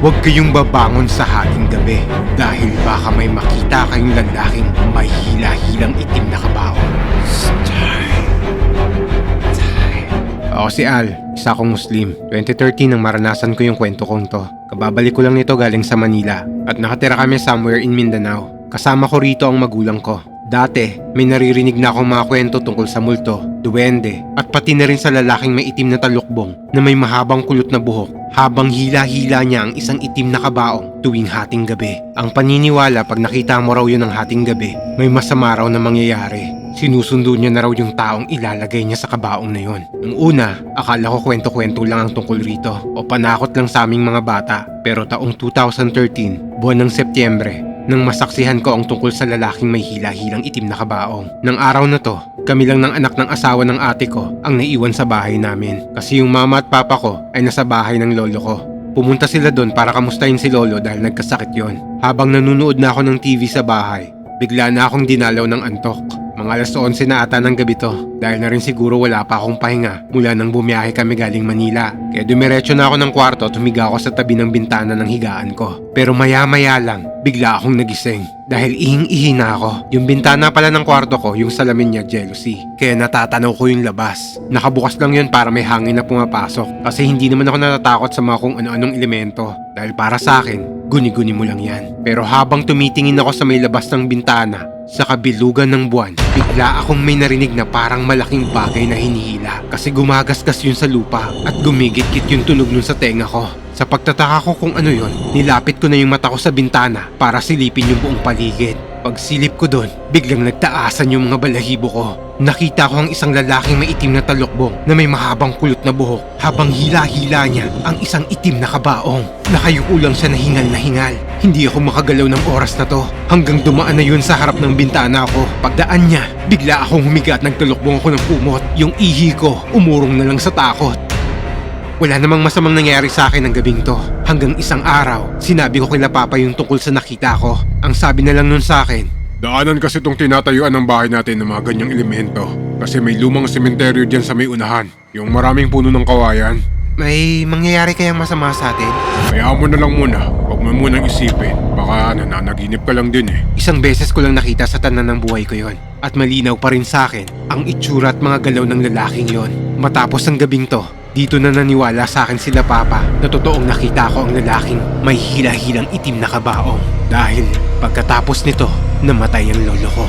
huwag kayong babangon sa hating gabi dahil baka may makita kayong lalaking may hila-hilang itim na kabaon. Ako si Al, isa akong Muslim. 2013 nang maranasan ko yung kwento kong to. Kababalik ko lang nito galing sa Manila at nakatira kami somewhere in Mindanao. Kasama ko rito ang magulang ko. Dati, may naririnig na akong mga kwento tungkol sa multo, duwende, at pati na rin sa lalaking may itim na talukbong na may mahabang kulot na buhok habang hila-hila niya ang isang itim na kabaong tuwing hating gabi. Ang paniniwala pag nakita mo raw yun ng hating gabi, may masama raw na mangyayari. Sinusundo niya na raw yung taong ilalagay niya sa kabaong na yon. Nung una, akala ko kwento-kwento lang ang tungkol rito o panakot lang sa aming mga bata. Pero taong 2013, buwan ng Setyembre, nang masaksihan ko ang tungkol sa lalaking may hila-hilang itim na kabaong. Nang araw na to, kami lang ng anak ng asawa ng ate ko ang naiwan sa bahay namin. Kasi yung mama at papa ko ay nasa bahay ng lolo ko. Pumunta sila doon para kamustahin si lolo dahil nagkasakit yon. Habang nanunood na ako ng TV sa bahay, bigla na akong dinalaw ng antok. Mga alas 11 na ata ng gabi to dahil na rin siguro wala pa akong pahinga mula nang bumiyahe kami galing Manila. Kaya dumiretso na ako ng kwarto at humiga ako sa tabi ng bintana ng higaan ko. Pero maya maya lang, bigla akong nagising. Dahil ihing-ihi na ako. Yung bintana pala ng kwarto ko, yung salamin niya jealousy. Kaya natatanaw ko yung labas. Nakabukas lang yun para may hangin na pumapasok. Kasi hindi naman ako natatakot sa mga kung ano-anong elemento. Dahil para sa akin, guni-guni mo lang yan. Pero habang tumitingin ako sa may labas ng bintana, sa kabilugan ng buwan, bigla akong may narinig na parang malaking bagay na hinihila kasi gumagasgas yun sa lupa at gumigit-git yung tunog nun sa tenga ko. Sa pagtataka ko kung ano yon, nilapit ko na yung mata ko sa bintana para silipin yung buong paligid. Pagsilip ko doon, biglang nagtaasan yung mga balahibo ko. Nakita ko ang isang lalaking may itim na talukbong na may mahabang kulot na buhok habang hila-hila niya ang isang itim na kabaong. Nakayuko lang siya na hingal na hingal. Hindi ako makagalaw ng oras na to hanggang dumaan na yun sa harap ng bintana ko. Pagdaan niya, bigla akong humiga at nagtalukbong ako ng kumot. Yung ihi ko, umurong na lang sa takot. Wala namang masamang nangyari sa akin ng gabing to. Hanggang isang araw, sinabi ko kila Papa yung tungkol sa nakita ko. Ang sabi na lang nun sa akin, Daanan kasi itong tinatayuan ng bahay natin ng mga ganyang elemento. Kasi may lumang sementeryo dyan sa may unahan. Yung maraming puno ng kawayan. may mangyayari kayang masama sa atin? Kaya mo na lang muna. Huwag mo munang isipin. Baka nananaginip ka lang din eh. Isang beses ko lang nakita sa tanan ng buhay ko yon. At malinaw pa rin sa akin ang itsura at mga galaw ng lalaking yon. Matapos ang gabing to, dito na naniwala sa akin sila papa na totoong nakita ko ang lalaking may hila-hilang itim na kabaong. Dahil pagkatapos nito, namatay ang lolo ko.